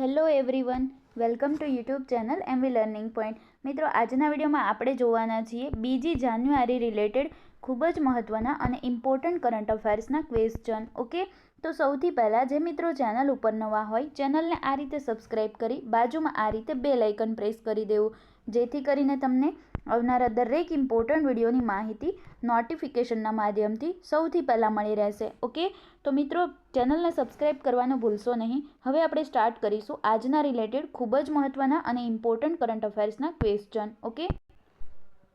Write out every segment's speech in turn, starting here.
Hello everyone, welcome to YouTube channel MV learning point. મિત્રો, આજના વિડીયોમાં આપણે જોવાના છીએ બીજી જાન્યુઆરી રિલેટેડ ખૂબ જ મહત્ત્વના અને ઇમ્પોર્ટન્ટ કરંટ અફેર્સના ક્વેશ્ચન, ઓકે? તો સૌથી પહેલાં જે મિત્રો ચેનલ ઉપર નવા હોય, ચેનલને આ રીતે સબસ્ક્રાઈબ કરી બાજુમાં આ રીતે બે લાઇકન પ્રેસ કરી દેવું, જેથી કરીને તમને આવનારા દરેક ઇમ્પોર્ટન્ટ વિડીયોની માહિતી નોટિફિકેશનના માધ્યમથી સૌથી પહેલાં મળી રહેશે. ઓકે તો મિત્રો, ચેનલને સબસ્ક્રાઈબ કરવાનું ભૂલશો નહીં. હવે આપણે સ્ટાર્ટ કરીશું આજના રિલેટેડ ખૂબ જ મહત્ત્વના અને ઇમ્પોર્ટન્ટ કરંટ અફેર્સના ક્વેશ્ચન ઓકે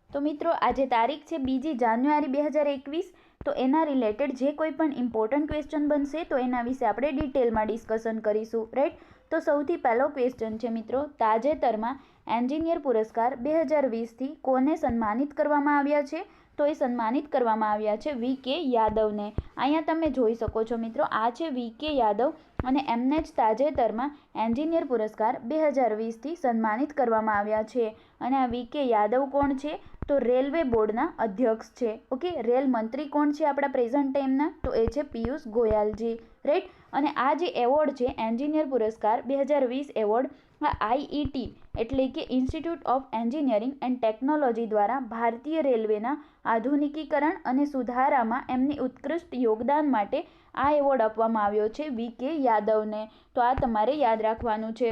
તો મિત્રો, આજે તારીખ છે બીજી જાન્યુઆરી બે હજાર એકવીસ. તો એના રિલેટેડ જે કોઈ પણ ઇમ્પોર્ટન્ટ ક્વેશ્ચન બનશે, તો એના વિશે આપણે ડિટેલમાં ડિસ્કશન કરીશું. રાઈટ તો સૌથી પહેલો ક્વેશ્ચન છે મિત્રો, તાજેતરમાં એન્જિનિયર પુરસ્કાર બે હજાર વીસથી કોને સન્માનિત કરવામાં આવ્યા છે? તો એ સન્માનિત કરવામાં આવ્યા છે વી કે યાદવને. અહીંયા તમે જોઈ શકો છો મિત્રો, આ છે વી કે યાદવ અને એમને જ તાજેતરમાં એન્જિનિયર પુરસ્કાર બે હજાર વીસથી સન્માનિત કરવામાં આવ્યા છે. અને આ વી કે યાદવ કોણ છે? તો રેલવે બોર્ડના અધ્યક્ષ છે. ઓકે, રેલ મંત્રી કોણ છે આપણા પ્રેઝન્ટ ટાઈમના? તો એ છે પિયુષ ગોયલજી. રાઈટ અને આ જે એવોર્ડ છે, એન્જિનિયર પુરસ્કાર બે હજાર વીસ એવોર્ડ આ આઈઈટી એટલે કે institute of engineering and technology દ્વારા ભારતીય રેલવેના આધુનિકીકરણ અને સુધારામાં એમની ઉત્કૃષ્ટ યોગદાન માટે આ એવોર્ડ આપવામાં આવ્યો છે વી કે યાદવને. તો આ તમારે યાદ રાખવાનું છે.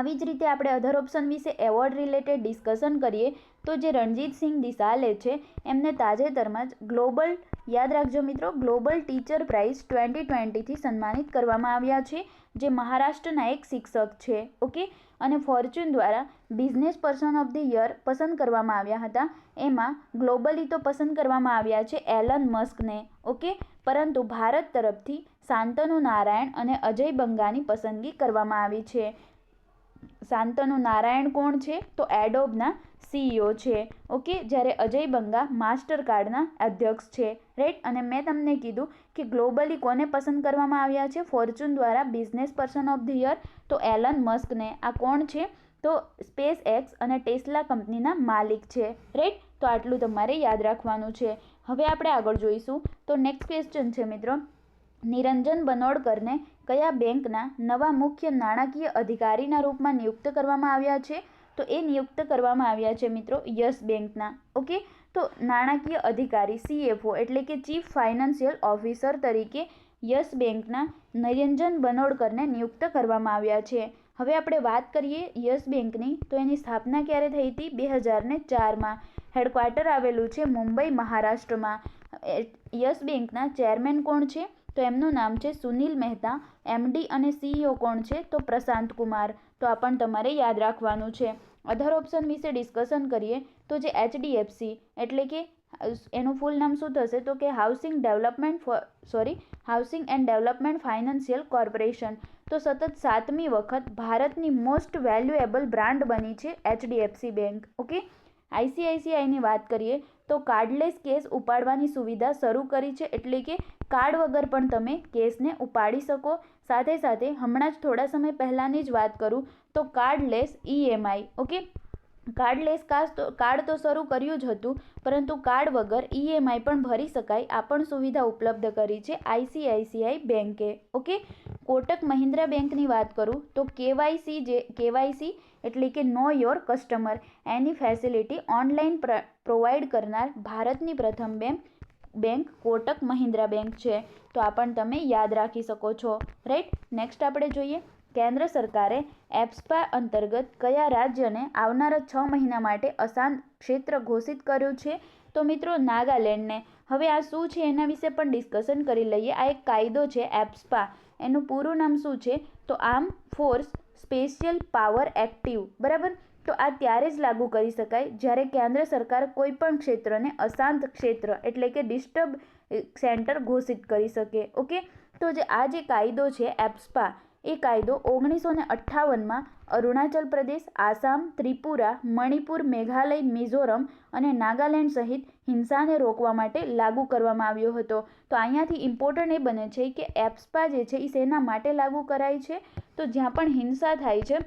આવી જ રીતે આપણે અધર ઓપ્શન વિશે એવોર્ડ રિલેટેડ ડિસ્કશન કરીએ, તો જે રણજીતસિંહ દિસાલે છે, એમને તાજેતરમાં જ ગ્લોબલ યાદ રાખજો મિત્રો ગ્લોબલ ટીચર પ્રાઇઝ ટ્વેન્ટી ટ્વેન્ટીથી સન્માનિત કરવામાં આવ્યા છે, જે મહારાષ્ટ્રના એક શિક્ષક છે, ઓકે? અને ફોર્ચ્યુન દ્વારા business person of the year પસંદ કરવામાં આવ્યા હતા. એમાં ગ્લોબલી તો પસંદ કરવામાં આવ્યા છે એલન મસ્કને, ઓકે? પરંતુ ભારત તરફથી શાંતનુ નારાયણ અને અજય બંગાની પસંદગી કરવામાં આવી છે. શાંતનુ નારાયણ કોણ છે? તો એડોબના સીઈઓ છે. ઓકે, જ્યારે અજય બંગા માસ્ટર કાર્ડના અધ્યક્ષ છે. રાઈટ અને મેં તમને કીધું કે ગ્લોબલી કોને પસંદ કરવામાં આવ્યા છે? ફોર્ચ્યુન દ્વારા business person of the year, તો એલન મસ્કને. આ કોણ છે? તો સ્પેસ એક્સ અને ટેસ્લા કંપનીના માલિક છે. રાઈટ તો આટલું તમારે યાદ રાખવાનું છે. હવે આપણે આગળ જોઈશું. તો નેક્સ્ટ ક્વેશ્ચન છે મિત્રો. નિરંજન બનોડકરને કયા બેંકના નવા મુખ્ય નાણાકીય અધિકારીના રૂપમાં નિયુક્ત કરવામાં આવ્યા છે? તો એ નિયુક્ત કરવામાં આવ્યા છે મિત્રો યસ બેંકના. ઓકે? તો નાણાકીય અધિકારી સીએફઓ એટલે કે ચીફ ફાઇનાન્શિયલ ઓફિસર તરીકે યસ બેંકના નિરંજન બનોડકરને નિયુક્ત કરવામાં આવ્યા છે. હવે આપણે વાત કરીએ યસ બેંકની, તો એની સ્થાપના ક્યારે થઈ હતી? બે હજારને ચારમાં. હેડક્વાર્ટર આવેલું છે મુંબઈ, મહારાષ્ટ્રમાં. યસ બેંકના ચેરમેન કોણ છે? તો એમનું નામ છે સુનિલ મહેતા એમડી અને સીઈઓ કોણ છે? તો પ્રશાંત કુમાર. તો આ પણ તમારે યાદ રાખવાનું છે. અધર ઓપ્શન વિશે ડિસ્કશન કરીએ તો જે એચડીએફસી એટલે કે, એનું ફૂલ નામ શું થશે? તો કે housing development sorry housing and development financial corporation તો સતત સાતમી વખત ભારતની મોસ્ટ વેલ્યુએબલ બ્રાન્ડ બની છે એચડીએફસી બેંક ઓકે આઈસીઆઈસીઆઈની વાત કરીએ તો કાર્ડલેસ કેસ ઉપાડવાની સુવિધા શરૂ કરી છે એટલે કે કાર્ડ વગર પણ તમે કેસને ઉપાડી શકો. સાથે સાથે હમણાં જ થોડા સમય પહેલાંની જ વાત કરું તો કાર્ડલેસ ઈએમઆઈ ઓકે? કાર્ડલેસ કાસ તો કાર્ડ તો શરૂ કર્યું જ હતું, પરંતુ કાર્ડ વગર ઈએમઆઈ પણ ભરી શકાય, આ પણ સુવિધા ઉપલબ્ધ કરી છે આઈસીઆઈસીઆઈ બેન્કે ઓકે? કોટક મહિન્દ્રા બેંકની વાત કરું, તો કેવાયસી જે, કેવાયસી એટલે કે નો યોર કસ્ટમર, એની ફેસિલિટી ઓનલાઈન પ્રોવાઈડ કરનાર ભારતની પ્રથમ bank bank Kotak Mahindra bank છે. તો આ પણ તમે યાદ રાખી શકો છો. રાઈટ? નેક્સ્ટ આપણે જોઈએ. કેન્દ્ર સરકારે એપ્સપા અંતર્ગત કયા રાજ્યને આવનારા છ મહિના માટે અશાંત ક્ષેત્ર ઘોષિત કર્યું છે? તો મિત્રો, નાગાલેન્ડને. હવે આ શું છે એના વિશે પણ ડિસ્કશન કરી લઈએ. આ એક કાયદો છે એપ્સપા. એનું પૂરું નામ શું છે? તો arm force special power active. બરાબર? તો આ ત્યારે જ લાગુ કરી શકાય જ્યારે કેન્દ્ર સરકાર કોઈ પણ ક્ષેત્રને અશાંત ક્ષેત્ર એટલે કે ડિસ્ટર્બ સેન્ટર ઘોષિત કરી શકે. ઓકે? તો જે આ જે કાયદો છે એપ્સપા એ કાયદો ઓગણીસો ને અઠ્ઠાવનમાં અરુણાચલ પ્રદેશ, આસામ, ત્રિપુરા, મણિપુર, મેઘાલય, મિઝોરમ અને નાગાલેન્ડ સહિત હિંસાને રોકવા માટે લાગુ કરવામાં આવ્યો હતો. તો અહીંયાથી ઇમ્પોર્ટન્ટ એ બને છે કે એપ્સપા જે છે એ શેના માટે લાગુ કરાય છે. તો જ્યાં પણ હિંસા થાય છે,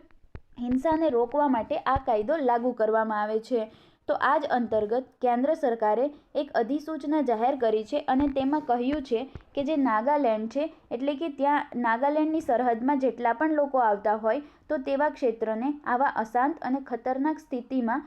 હિંસાને રોકવા માટે આ કાયદો લાગુ કરવામાં આવે છે. તો આ જ અંતર્ગત કેન્દ્ર સરકારે એક અધિસૂચના જાહેર કરી છે અને તેમાં કહ્યું છે કે જે નાગાલેન્ડ છે, એટલે કે ત્યાં નાગાલેન્ડની સરહદમાં જેટલા પણ લોકો આવતા હોય, તો તેવા ક્ષેત્રને આવા અશાંત અને ખતરનાક સ્થિતિમાં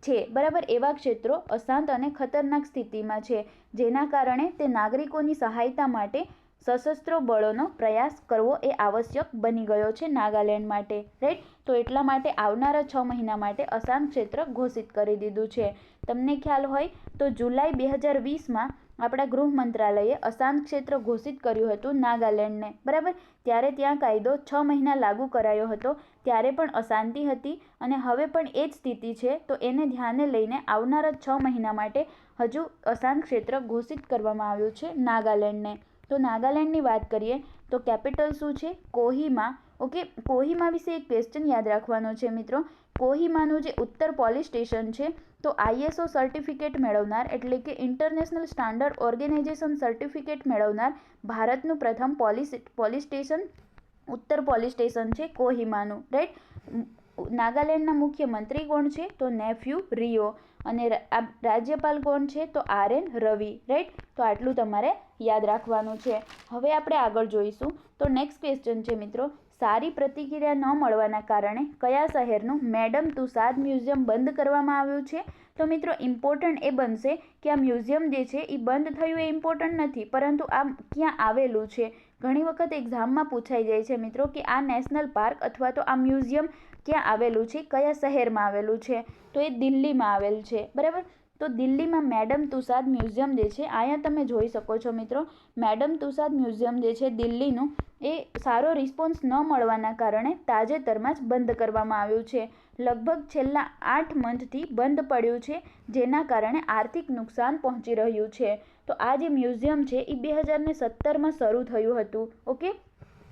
છે. બરાબર, એવા ક્ષેત્રો અશાંત અને ખતરનાક સ્થિતિમાં છે, જેના કારણે તે નાગરિકોની સહાયતા માટે સશસ્ત્ર બળોનો પ્રયાસ કરવો એ આવશ્યક બની ગયો છે નાગાલેન્ડ માટે રાઈટ તો એટલા માટે આવનારા છ મહિના માટે અસામ ક્ષેત્ર ઘોષિત કરી દીધું છે. તમને ખ્યાલ હોય તો જુલાઈ બે હજાર વીસમાં આપણા ગૃહ મંત્રાલયે અશાંત ક્ષેત્ર ઘોષિત કર્યું હતું નાગાલેન્ડને, બરાબર? ત્યારે ત્યાં કાયદો છ મહિના લાગુ કરાયો હતો, ત્યારે પણ અશાંતિ હતી અને હવે પણ એ જ સ્થિતિ છે. તો એને ધ્યાને લઈને આવનારા છ મહિના માટે હજુ અશાંત ક્ષેત્ર ઘોષિત કરવામાં આવ્યું છે નાગાલેન્ડને. તો નાગાલેન્ડની વાત કરીએ, તો કેપિટલ શું છે? કોહિમા. ઓકે, કોહિમા વિશે એક ક્વેશ્ચન યાદ રાખવાનો છે મિત્રો. કોહિમાનું જે ઉત્તર પોલીસ સ્ટેશન છે, તો આઈએસઓ સર્ટિફિકેટ મેળવનાર, એટલે કે ઇન્ટરનેશનલ સ્ટાન્ડર્ડ ઓર્ગેનાઇઝેશન સર્ટિફિકેટ મેળવનાર ભારતનું પ્રથમ પોલીસ પોલીસ સ્ટેશન, ઉત્તર પોલીસ સ્ટેશન છે કોહિમાનું. રાઈટ નાગાલેન્ડના મુખ્યમંત્રી કોણ છે? તો નેફ્યુ રિયો અને રાજ્યપાલ કોણ છે? તો આર એન રવિ રાઈટ તો આટલું તમારે યાદ રાખવાનું છે. હવે આપણે આગળ જોઈશું. તો નેક્સ્ટ ક્વેશ્ચન છે મિત્રો. સારી પ્રતિક્રિયા ન મળવાના કારણે કયા શહેરનું મેડમ તુસાદ મ્યુઝિયમ બંધ કરવામાં આવ્યું છે? તો મિત્રો ઇમ્પોર્ટન્ટ એ બનશે કે આ મ્યુઝિયમ જે છે એ બંધ થયું એ ઇમ્પોર્ટન્ટ નથી, પરંતુ આ ક્યાં આવેલું છે? ઘણી વખત એક્ઝામમાં પૂછાઈ જાય છે મિત્રો કે આ નેશનલ પાર્ક અથવા તો આ મ્યુઝિયમ ક્યાં આવેલું છે? કયા શહેરમાં આવેલું છે? તો એ દિલ્હીમાં આવેલ છે. બરાબર? તો દિલ્હીમાં મેડમ તુસાદ મ્યુઝિયમ જે છે, અહીંયા તમે જોઈ શકો છો મિત્રો, મેડમ તુસાદ મ્યુઝિયમ જે છે દિલ્હીનું, એ સારો રિસ્પોન્સ ન મળવાના કારણે તાજેતરમાં જ બંધ કરવામાં આવ્યું છે. લગભગ છેલ્લા આઠ મંથથી બંધ પડ્યું છે, જેના કારણે આર્થિક નુકસાન પહોંચી રહ્યું છે. તો આ જે મ્યુઝિયમ છે, એ બે હજારને સત્તરમાં શરૂ થયું હતું. ઓકે?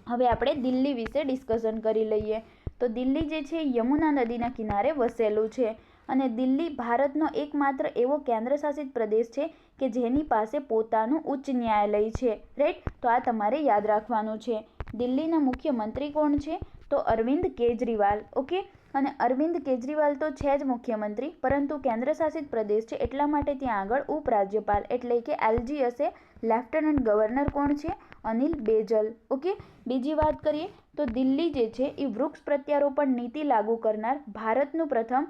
હવે આપણે દિલ્હી વિશે ડિસ્કશન કરી લઈએ. તો દિલ્હી જે છે યમુના નદીના કિનારે વસેલું છે. અને દિલ્હી ભારતનો એકમાત્ર એવો કેન્દ્રશાસિત પ્રદેશ છે કે જેની પાસે પોતાનું ઉચ્ચ ન્યાયાલય છે. રાઈટ તો આ તમારે યાદ રાખવાનું છે. દિલ્હીના મુખ્યમંત્રી કોણ છે? તો અરવિંદ કેજરીવાલ. ઓકે અને અરવિંદ કેજરીવાલ તો છે જ મુખ્યમંત્રી, પરંતુ કેન્દ્રશાસિત પ્રદેશ છે એટલા માટે ત્યાં આગળ ઉપરાજ્યપાલ એટલે કે એલજી હશે લેફ્ટનન્ટ ગવર્નર કોણ છે? અનિલ બેજલ. ઓકે, બીજી વાત કરીએ તો દિલ્હી જે છે એ વૃક્ષ પ્રત્યારોપણ નીતિ લાગુ કરનાર ભારતનું પ્રથમ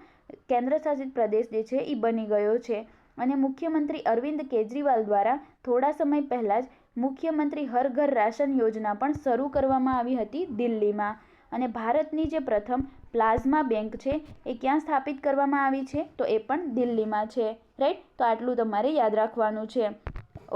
કેન્દ્રશાસિત પ્રદેશ જે છે એ બની ગયો છે. અને મુખ્યમંત્રી અરવિંદ કેજરીવાલ દ્વારા થોડા સમય પહેલાં જ મુખ્યમંત્રી હર ઘર રાશન યોજના પણ શરૂ કરવામાં આવી હતી દિલ્હીમાં. અને ભારતની જે પ્રથમ પ્લાઝમા બેંક છે, એ ક્યાં સ્થાપિત કરવામાં આવી છે, તો એ પણ દિલ્હીમાં છે. રાઈટ તો આટલું તમારે યાદ રાખવાનું છે.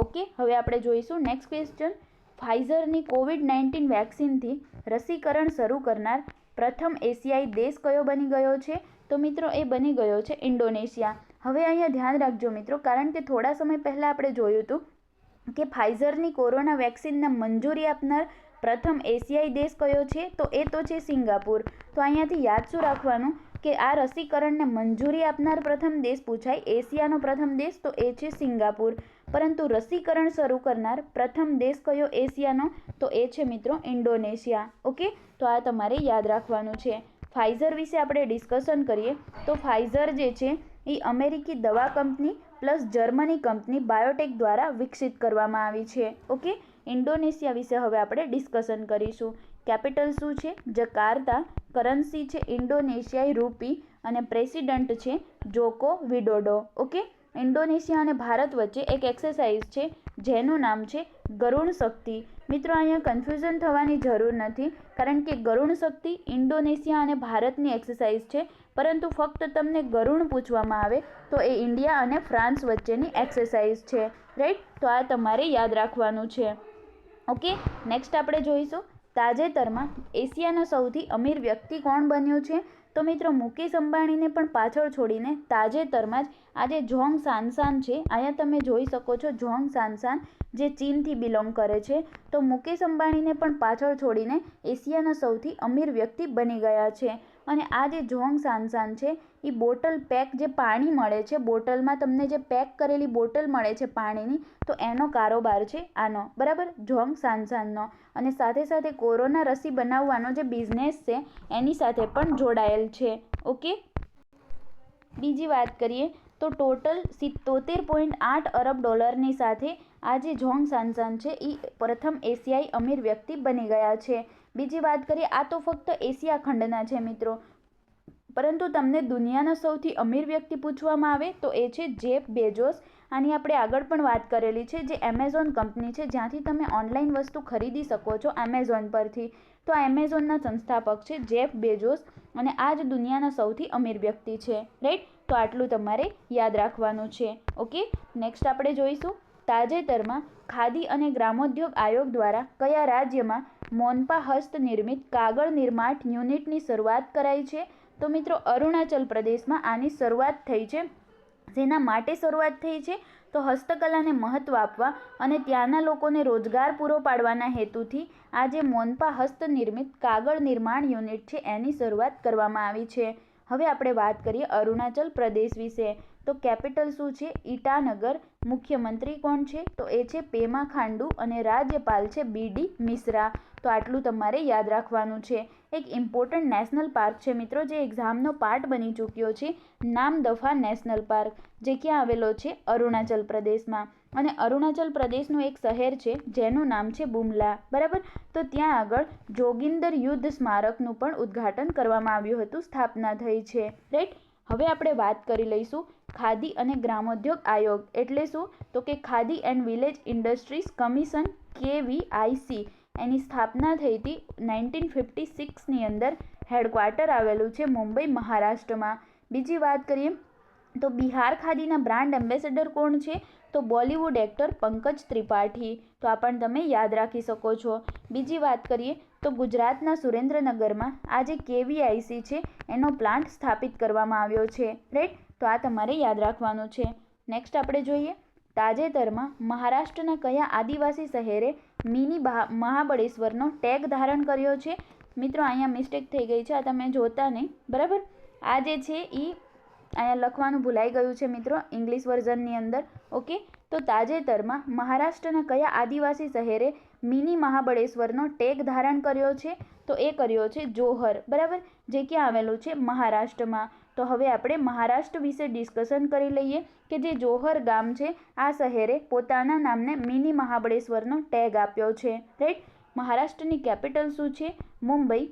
ઓકે હવે આપણે જોઈશું નેક્સ્ટ ક્વેશ્ચન ફાઇઝરની કોવિડ નાઇન્ટીન વેક્સિનથી રસીકરણ શરૂ કરનાર પ્રથમ એશિયાઈ દેશ કયો બની ગયો છે? તો મિત્રો, એ બની ગયો છે ઇન્ડોનેશિયા. હવે અહીંયા ધ્યાન રાખજો મિત્રો, કારણ કે થોડા સમય પહેલાં આપણે જોયું હતું કે ફાઇઝરની કોરોના વેક્સિનને મંજૂરી આપનાર પ્રથમ એશિયાઈ દેશ કયો છે? તો એ તો છે સિંગાપુર. તો અહીંયાથી યાદ શું રાખવાનું? કે આ રસીકરણને મંજૂરી આપનાર પ્રથમ દેશ પૂછાય, એશિયાનો પ્રથમ દેશ, તો એ છે સિંગાપુર. પરંતુ રસીકરણ શરૂ કરનાર પ્રથમ દેશ કયો એશિયાનો? તો એ છે મિત્રો ઇન્ડોનેશિયા. ઓકે? તો આ તમારે યાદ રાખવાનું છે. ફાઇઝર વિશે આપણે ડિસ્કશન કરીએ. તો ફાઇઝર જે છે, એ અમેરિકી દવા company plus Germany company biotech દ્વારા વિકસિત કરવામાં આવી છે. ઓકે? ઇન્ડોનેશિયા વિશે હવે આપણે ડિસ્કશન કરીશું. કેપિટલ શું છે? જકાર્તા. કરન્સી છે ઇન્ડોનેશિયાઈ રૂપી અને પ્રેસિડન્ટ છે જોકો વિડોડો. ઓકે? ઇન્ડોનેશિયા અને ભારત વચ્ચે એક એક્સરસાઇઝ છે જેનું નામ છે ગરુણ શક્તિ. મિત્રો, અહીંયા કન્ફ્યુઝન થવાની જરૂર નથી કારણ કે ગરુણ શક્તિ ઇન્ડોનેશિયા અને ભારતની એક્સરસાઇઝ છે. પરંતુ ફક્ત તમને ગરુણ પૂછવામાં આવે તો એ ઇન્ડિયા અને ફ્રાન્સ વચ્ચેની એક્સરસાઇઝ છે. રાઈટ તો આ તમારે યાદ રાખવાનું છે. ઓકે, નેક્સ્ટ આપણે જોઈશું. તાજેતરમાં એશિયાનો સૌથી અમીર વ્યક્તિ કોણ બન્યો છે? તો મિત્રો, મુકેશ અંબાણીને પણ પાછળ છોડીને તાજેતરમાં જ આજે જોંગ સાનસાન છે. અહીંયા તમે જોઈ શકો છો જોંગ સાનસાન જે ચીનથી બિલોંગ કરે છે. તો મુકેશ અંબાણીને પણ પાછળ છોડીને એશિયાના સૌથી અમીર વ્યક્તિ બની ગયા છે. અને આ જે જોંગ સાનસાન છે એ બોટલ પેક જે પાણી મળે છે, બોટલમાં તમને જે પેક કરેલી બોટલ મળે છે પાણીની, તો એનો કારોબાર છે આનો, બરાબર? જોંગ સાનસાનનો અને સાથે સાથે કોરોના રસી બનાવવાનો જે બિઝનેસ છે, એની સાથે પણ જોડાયેલ છે, ઓકે? બીજી વાત કરીએ, તો ટોટલ સિત્તોતેર પોઈન્ટ આઠ અરબ ડોલરની સાથે આ જે જોંગ સાનસાન છે એ પ્રથમ એશિયાઈ અમીર વ્યક્તિ બની ગયા છે. બીજી વાત કરીએ, આ તો ફક્ત એશિયા ખંડના છે મિત્રો. પરંતુ તમને દુનિયાના સૌથી અમીર વ્યક્તિ પૂછવામાં આવે તો એ છે જેફ બેજોસ આની આપણે આગળ પણ વાત કરેલી છે જે એમેઝોન કંપની છે. જ્યાંથી તમે ઓનલાઈન વસ્તુ ખરીદી શકો છો એમેઝોન પરથી. તો આ એમેઝોનના સંસ્થાપક છે જેફ બેજોસ અને આ જ દુનિયાના સૌથી અમીર વ્યક્તિ છે. રાઈટ? તો આટલું તમારે યાદ રાખવાનું છે. ઓકે? નેક્સ્ટ આપણે જોઈશું તાજેતરમાં ખાદી અને ગ્રામોદ્યોગ આયોગ દ્વારા કયા રાજ્યમાં મોનપા હસ્ત નિર્મિત કાગળ નિર્માણ યુનિટની શરૂઆત કરાઈ છે? તો મિત્રો અરુણાચલ પ્રદેશમાં આની શરૂઆત થઈ છે. જેના માટે શરૂઆત થઈ છે તો હસ્તકલાને મહત્ત્વ આપવા અને ત્યાંના લોકોને રોજગાર પૂરો પાડવાના હેતુથી આ જે મોનપા હસ્તનિર્મિત કાગળ નિર્માણ યુનિટ છે એની શરૂઆત કરવામાં આવી છે. હવે આપણે વાત કરીએ અરુણાચલ પ્રદેશ વિશે. તો કેપિટલ શું છે? ઈટાનગર. મુખ્યમંત્રી કોણ છે? તો એ છે પેમા ખાંડુ અને રાજ્યપાલ છે બીડી મિશ્રા. તો આટલું તમારે યાદ રાખવાનું છે. એક ઇમ્પોર્ટન્ટ નેશનલ પાર્ક છે મિત્રો, જે એક્ઝામનો પાર્ટ બની ચૂક્યો છે. નામદફા નેશનલ પાર્ક જે ક્યાં આવેલો છે? અરુણાચલ પ્રદેશમાં. અને અરુણાચલ પ્રદેશનું એક શહેર છે, જેનું નામ છે બુમલા. બરાબર? તો ત્યાં આગળ જોગિંદર યુદ્ધ સ્મારકનું પણ ઉદ્ઘાટન કરવામાં આવ્યું હતું, સ્થાપના થઈ છે. રાઈટ હવે આપણે વાત કરી લઈશું ખાદી અને ગ્રામોદ્યોગ આયોગ. એટલે શું? તો કે khadi and village industries commission KVIC એની સ્થાપના થઈ હતી નાઇન્ટીન ફિફ્ટી સિક્સની અંદર હેડક્વાર્ટર આવેલું છે મુંબઈ, મહારાષ્ટ્રમાં. બીજી વાત કરીએ તો બિહાર ખાદીના બ્રાન્ડ એમ્બેસેડર કોણ છે? તો બોલિવૂડ એક્ટર પંકજ ત્રિપાઠી. તો આ પણ તમે યાદ રાખી શકો છો. બીજી વાત કરીએ તો ગુજરાતના સુરેન્દ્રનગરમાં આ જે કેવીઆઈસી છે એનો પ્લાન્ટ સ્થાપિત કરવામાં આવ્યો છે. રાઈટ તો આ તમારે યાદ રાખવાનું છે. નેક્સ્ટ આપણે જોઈએ. તાજેતરમાં મહારાષ્ટ્રના કયા આદિવાસી શહેરે મિની મહાબળેશ્વરનો ટેગ ધારણ કર્યો છે? મિત્રો, અહીંયા મિસ્ટેક થઈ ગઈ છે, આ તમે જોતા નહીં. બરાબર? આ જે છે એ અહીંયા લખવાનું ભૂલાઈ ગયું છે મિત્રો ઇંગ્લિશ વર્ઝનની અંદર. ઓકે તો તાજેતરમાં મહારાષ્ટ્રના કયા આદિવાસી શહેરે મિની મહાબળેશ્વરનો ટેગ ધારણ કર્યો છે, તો એ કર્યો છે જોહર. બરાબર? જે ક્યાં આવેલું છે મહારાષ્ટ્રમાં. તો હવે આપણે મહારાષ્ટ્ર વિશે ડિસ્કશન કરી લઈએ કે જે જોહર ગામ છે, આ શહેરે પોતાના નામને મિની મહાબળેશ્વરનો ટેગ આપ્યો છે. રાઈટ? મહારાષ્ટ્રની કેપિટલ શું છે? મુંબઈ.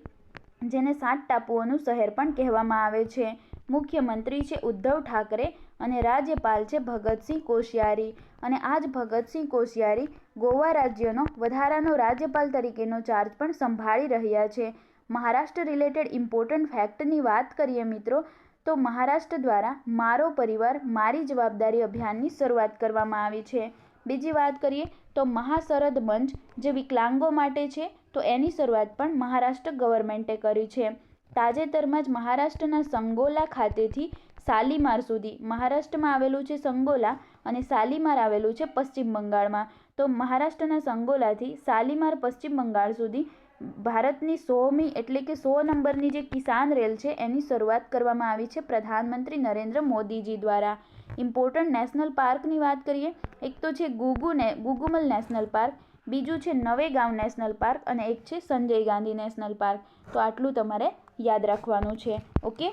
જેને સાત ટાપુઓનું શહેર પણ કહેવામાં આવે છે. મુખ્યમંત્રી છે ઉદ્ધવ ઠાકરે અને રાજ્યપાલ છે ભગતસિંહ કોશિયારી. અને આ જ ભગતસિંહ કોશિયારી ગોવા રાજ્યનો વધારાનો રાજ્યપાલ તરીકેનો ચાર્જ પણ સંભાળી રહ્યા છે. મહારાષ્ટ્ર રિલેટેડ ઇમ્પોર્ટન્ટ ફેક્ટની વાત કરીએ મિત્રો, તો મહારાષ્ટ્ર દ્વારા મારો પરિવાર મારી જવાબદારી અભિયાનની શરૂઆત કરવામાં આવી છે. બીજી વાત કરીએ તો મહાસરદ મંચ જે વિકલાંગો માટે છે, તો એની શરૂઆત પણ મહારાષ્ટ્ર ગવર્મેન્ટે કરી છે. તાજેતરમાં જ મહારાષ્ટ્રના સંગોલા ખાતેથી શાલીમાર સુધી. મહારાષ્ટ્રમાં આવેલું છે સંગોલા અને શાલીમાર આવેલું છે પશ્ચિમ બંગાળમાં. તો મહારાષ્ટ્રના સંગોલાથી શાલીમાર પશ્ચિમ બંગાળ સુધી ભારતની સોમી એટલે કે સો નંબરની જે કિસાન રેલ છે એની શરૂઆત કરવામાં આવી છે પ્રધાનમંત્રી નરેન્દ્ર મોદીજી દ્વારા. ઇમ્પોર્ટન્ટ નેશનલ પાર્કની વાત કરીએ, એક તો છે ગુગુ ને ગુગુમલ નેશનલ પાર્ક, બીજું છે નવેગાંવ નેશનલ પાર્ક અને એક છે સંજય ગાંધી નેશનલ પાર્ક. તો આટલું તમારે યાદ રાખવાનું છે. ઓકે?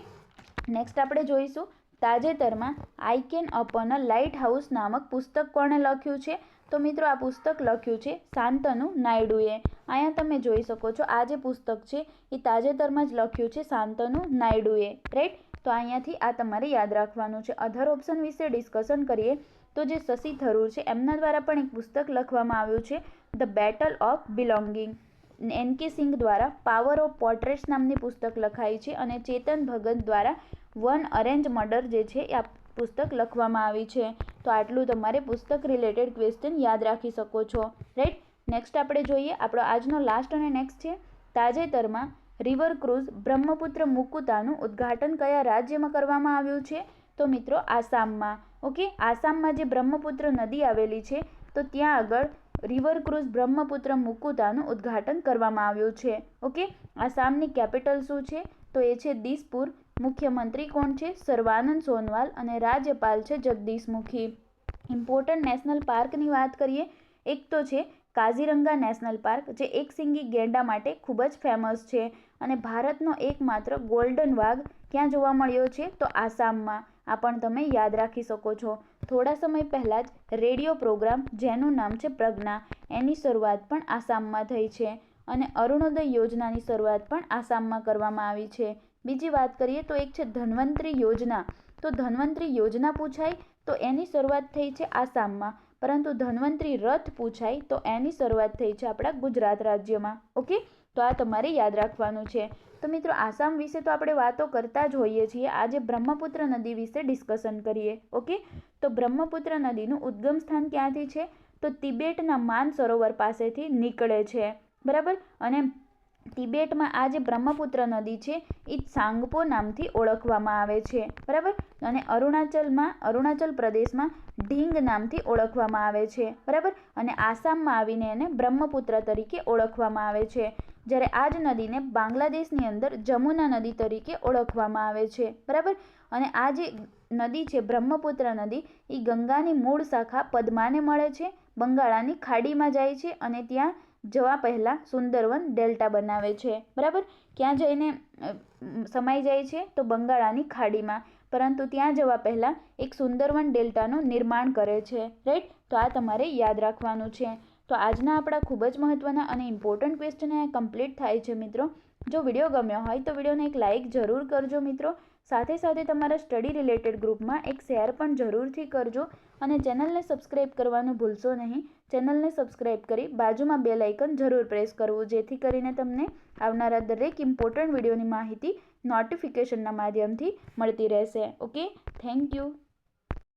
નેક્સ્ટ આપણે જોઈશું તાજેતરમાં I can upon a lighthouse નામક પુસ્તક કોણે લખ્યું છે? તો મિત્રો આ પુસ્તક લખ્યું છે શાંતનુ નાયડુએ. અહીંયા તમે જોઈ શકો છો આ જે પુસ્તક છે એ તાજેતરમાં જ લખ્યું છે શાંતનુ નાયડુએ. રાઈટ તો અહીંયાથી આ તમારે યાદ રાખવાનું છે. અધર ઓપ્શન વિશે ડિસ્કશન કરીએ તો જે શશી થરૂર છે એમના દ્વારા પણ એક પુસ્તક લખવામાં આવ્યું છે the battle of belonging N K Singh દ્વારા પાવર ઓફ પોર્ટ્રેટ્સ નામની પુસ્તક લખાઈ છે અને ચેતન ભગત દ્વારા વન અરેન્જ મર્ડર જે છે એ આ પુસ્તક લખવામાં આવી છે. તો આટલું તમારે પુસ્તક રિલેટેડ ક્વેશ્ચન યાદ રાખી શકો છો. રાઈટ નેક્સ્ટ આપણે જોઈએ આપણો આજનો લાસ્ટ અને નેક્સ્ટ છે. તાજેતરમાં રિવર ક્રુઝ બ્રહ્મપુત્ર મુકુતાનું ઉદ્ઘાટન કયા રાજ્યમાં કરવામાં આવ્યું છે? તો મિત્રો આસામમાં. ઓકે આસામમાં જે બ્રહ્મપુત્ર નદી આવેલી છે, તો ત્યાં આગળ રિવર ક્રુઝ બ્રહ્મપુત્ર મુકુતાનું ઉદ્ઘાટન કરવામાં આવ્યું છે. ઓકે? આસામની કેપિટલ શું છે? તો એ છે દિસપુર. મુખ્યમંત્રી કોણ છે? સર્વાનંદ સોનવાલ અને રાજ્યપાલ છે જગદીશ મુખી ઇમ્પોર્ટન્ટ નેશનલ પાર્કની વાત કરીએ, એક તો છે કાઝીરંગા નેશનલ પાર્ક, જે એક સિંગી ગેંડા માટે ખૂબ જ ફેમસ છે અને ભારતનો એકમાત્ર ગોલ્ડન વાઘ ક્યાં જોવા મળ્યો છે? તો આસામમાં. આ પણ તમે યાદ રાખી શકો છો. થોડા સમય પહેલાં જ રેડિયો પ્રોગ્રામ, જેનું નામ છે પ્રજ્ઞા, એની શરૂઆત પણ આસામમાં થઈ છે અને અરુણોદય યોજનાની શરૂઆત પણ આસામમાં કરવામાં આવી છે. બીજી વાત કરીએ તો એક છે ધન્વંતરી યોજના. તો ધન્વંતરી યોજના પૂછાય તો એની શરૂઆત થઈ છે આસામમાં. પરંતુ ધન્વંતરી રથ પૂછાય તો એની શરૂઆત થઈ છે આપણા ગુજરાત રાજ્યમાં. ઓકે? તો આ તમારે યાદ રાખવાનું છે. તો મિત્રો, આસામ વિશે તો આપણે વાતો કરતા જ હોઈએ છીએ. આજે બ્રહ્મપુત્ર નદી વિશે ડિસ્કશન કરીએ. ઓકે? તો બ્રહ્મપુત્ર નદીનું ઉદ્ગમ સ્થાન ક્યાંથી છે? તો તિબેટના માન સરોવર પાસેથી નીકળે છે. બરાબર? અને તિબેટમાં આ જે બ્રહ્મપુત્ર નદી છે એ સાંગપો નામથી ઓળખવામાં આવે છે. બરાબર? અને અરુણાચલમાં, અરુણાચલ પ્રદેશમાં ઢીંગ નામથી ઓળખવામાં આવે છે. બરાબર? અને આસામમાં આવીને એને બ્રહ્મપુત્ર તરીકે ઓળખવામાં આવે છે. જ્યારે આ જ નદીને બાંગ્લાદેશની અંદર જમુના નદી તરીકે ઓળખવામાં આવે છે. બરાબર? અને આ જે નદી છે, બ્રહ્મપુત્ર નદી એ ગંગાની મૂળ શાખા પદ્માને મળે છે, બંગાળાની ખાડીમાં જાય છે અને ત્યાં જવા પહેલાં સુંદરવન ડેલ્ટા બનાવે છે. બરાબર? ક્યાં જઈને સમાઈ જાય છે તો બંગાળાની ખાડીમાં. પરંતુ ત્યાં જવા પહેલાં એક સુંદરવન ડેલ્ટાનું નિર્માણ કરે છે. રાઈટ? તો આ તમારે યાદ રાખવાનું છે. તો આજના આપણા ખૂબ જ મહત્ત્વના અને ઇમ્પોર્ટન્ટ ક્વેશ્ચન અહીંયા કમ્પ્લીટ થાય છે મિત્રો. જો વીડિયો ગમ્યો હોય તો વિડીયોને એક લાઇક જરૂર કરજો મિત્રો. સાથે સાથે તમારા સ્ટડી રિલેટેડ ગ્રુપમાં એક શેર પણ જરૂરથી કરજો અને ચેનલને સબસ્ક્રાઈબ કરવાનું ભૂલશો નહીં. ચેનલને સબસ્ક્રાઈબ કરી બાજુમાં બે લાઇકન જરૂર પ્રેસ કરવું, જેથી કરીને તમને આવનારા દરેક ઇમ્પોર્ટન્ટ વિડીયોની માહિતી નોટિફિકેશનના માધ્યમથી મળતી રહેશે. Okay thank you